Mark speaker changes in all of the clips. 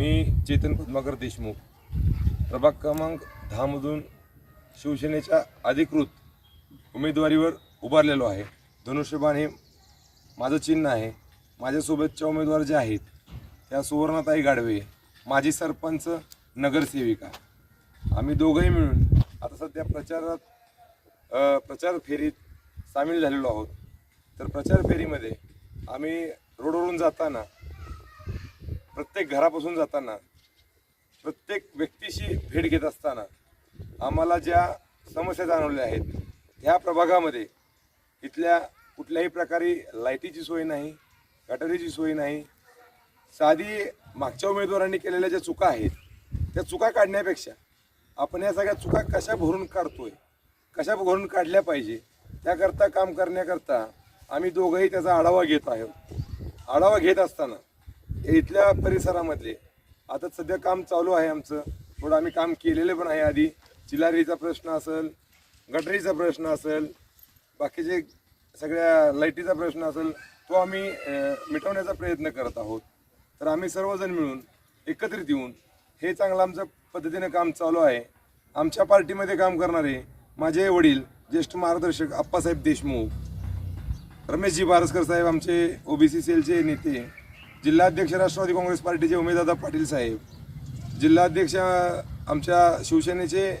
Speaker 1: मी चेतन पद्माकर देशमुख. प्रभाग क्रमांक दहामधून शिवसेनेच्या अधिकृत उमेदवारीवर उभारलेलो आहे. धनुष्यबाण हे माझं चिन्ह आहे. माझ्यासोबतच्या उमेदवार जे आहेत त्या सुवर्णाताई गाडवे माजी सरपंच नगरसेविका. आम्ही दोघंही मिळून आता सध्या प्रचारात प्रचार फेरीत सामील झालेलो आहोत. तर प्रचार फेरीमध्ये आम्ही रोडवरून जाताना प्रत्येक घरापासून जाताना प्रत्येक व्यक्तीशी भेट घेत असताना आम्हाला ज्या समस्या जाणवल्या आहेत ह्या प्रभागामध्ये इथल्या कुठल्याही प्रकारे लाईटीची सोय नाही गटारीची सोय नाही साधी मागच्या उमेदवारांनी केलेल्या ज्या चुका आहेत त्या चुका काढण्यापेक्षा आपण या सगळ्या चुका कशा भरून काढतोय कशा भरून काढल्या पाहिजे त्याकरता काम करण्याकरता आम्ही दोघंही त्याचा आढावा घेत आहोत. आढावा घेत असताना इथल्या परिसरामधले. आता सध्या काम चालू आहे आमचं. थोडं आम्ही काम केलेलं पण आहे आधी. चिलारीचा प्रश्न असेल गटरीचा प्रश्न असेल बाकीचे सगळ्या लाईटीचा प्रश्न असेल तो आम्ही मिटवण्याचा प्रयत्न करत आहोत. तर आम्ही सर्वजण मिळून एकत्रित येऊन हे चांगलं आमचं पद्धतीने काम चालू आहे. आमच्या पार्टीमध्ये काम करणारे माझे वडील ज्येष्ठ मार्गदर्शक आप्पासाहेब देशमुख रमेशजी बारसकर साहेब आमचे ओबीसी सेलचे नेते जिल्हाध्यक्ष राष्ट्रवादी काँग्रेस पार्टीचे उमेददादा पाटील साहेब जिल्हाध्यक्ष आमच्या शिवसेनेचे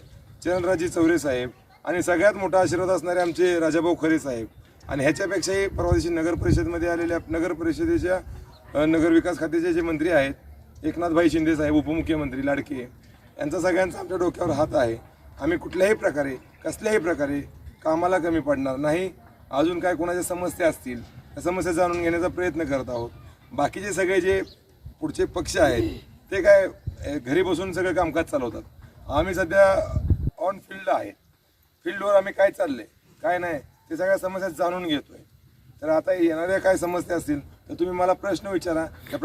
Speaker 1: चरणराजी चौरे साहेब आणि सगळ्यात मोठा आशीर्वाद असणारे आमचे राजाभाऊ खरे साहेब. आणि ह्याच्यापेक्षाही परवा दिवशी नगर परिषदेमध्ये आलेल्या नगर परिषदेच्या नगरविकास खात्याचे जे मंत्री आहेत एकनाथभाई शिंदे साहेब उपमुख्यमंत्री लाडके यांचा सगळ्यांचा आमच्या डोक्यावर हात आहे. आम्ही कुठल्याही प्रकारे कसल्याही प्रकारे कामाला कमी पडणार नाही. अजून काय कोणाच्या समस्या असतील त्या समस्या जाणून घेण्याचा प्रयत्न करत आहोत. बाकीचे सगळे जे पुढचे पक्ष आहेत ते काय घरी बसून सगळं कामकाज चालवतात. आम्ही सध्या ऑन फील्ड आहे. फील्डवर आम्ही काय चाललंय काय नाही ते सगळ्या समस्या जाणून घेतोय. तर आता येणाऱ्या काय समस्या असतील तर तुम्ही मला प्रश्न विचारा. त्या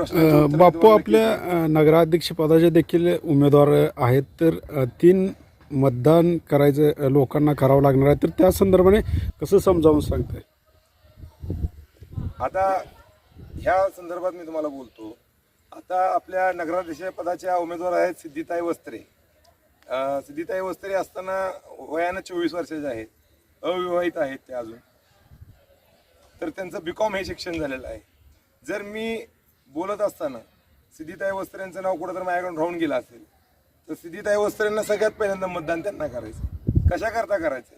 Speaker 1: मी
Speaker 2: बापू आपल्या नगराध्यक्ष पदाचे देखील उमेदवार आहेत तर तीन मतदान करायचं लोकांना करावं लागणार आहे. तर त्या संदर्भाने कसं समजावून सांगताय?
Speaker 1: आता ह्या संदर्भात मी तुम्हाला बोलतो आता आपल्या नगराध्यक्ष पदाच्या उमेदवार आहेत सिद्धिताई वस्त्रे. सिद्धिताई वस्त्रे असताना वयानं चोवीस वर्षाचे आहेत अविवाहित आहेत ते अजून. तर त्यांचं बीकॉम हे शिक्षण झालेलं आहे. जर मी बोलत असताना सिद्धिताई वस्त्रेंचं नाव कुठं तर माझ्याकडून राहून गेलं असेल तर सिद्धिताई वस्त्रेंना सगळ्यात पहिल्यांदा मतदान त्यांना करायचं कशाकरता करायचं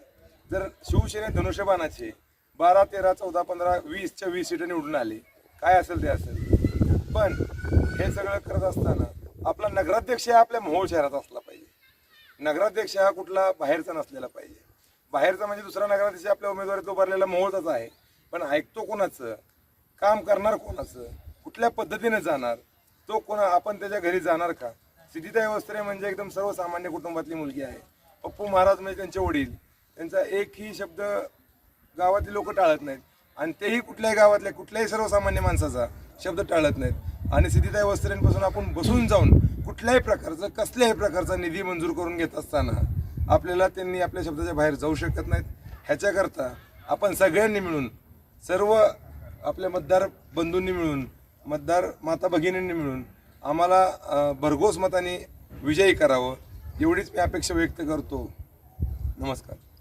Speaker 1: जर शिवसेने धनुष्यबाणाचे बारा तेरा चौदा पंधरा वीसच्या वीस सीटं निवडून आले काय असेल ते असेल. पण हे सगळं करत असताना आपला नगराध्यक्ष हा आपल्या मोहोळ शहरात असला पाहिजे. नगराध्यक्ष हा कुठला बाहेरचा नसलेला पाहिजे. बाहेरचा म्हणजे दुसरा नगराध्यक्ष आपल्या उमेदवारीत उभारलेला मोहोळचाच आहे. पण ऐकतो कोणाचं? काम करणार कोणाचं? कुठल्या पद्धतीने जाणार? तो कोणा आपण त्याच्या घरी जाणार का? सिद्धिताई वस्त्रे म्हणजे एकदम सर्वसामान्य कुटुंबातली मुलगी आहे. पप्पू महाराज म्हणजे त्यांचे वडील. त्यांचा एकही शब्द गावातील लोक टाळत नाहीत. आणि तेही कुठल्याही गावातल्या कुठल्याही सर्वसामान्य माणसाचा शब्द टाळत नाहीत. आणि सिद्धिताई वस्त्रेंपासून आपण बसून जाऊन कुठल्याही प्रकारचं कसल्याही प्रकारचा निधी मंजूर करून घेत असताना आपल्याला त्यांनी आपल्या शब्दाच्या बाहेर जाऊ शकत नाहीत. ह्याच्याकरता आपण सगळ्यांनी मिळून सर्व आपल्या मतदार बंधूंनी मिळून मतदार माता भगिनींनी मिळून आम्हाला भरघोस मताने विजयी करावं एवढीच मी अपेक्षा व्यक्त करतो. नमस्कार.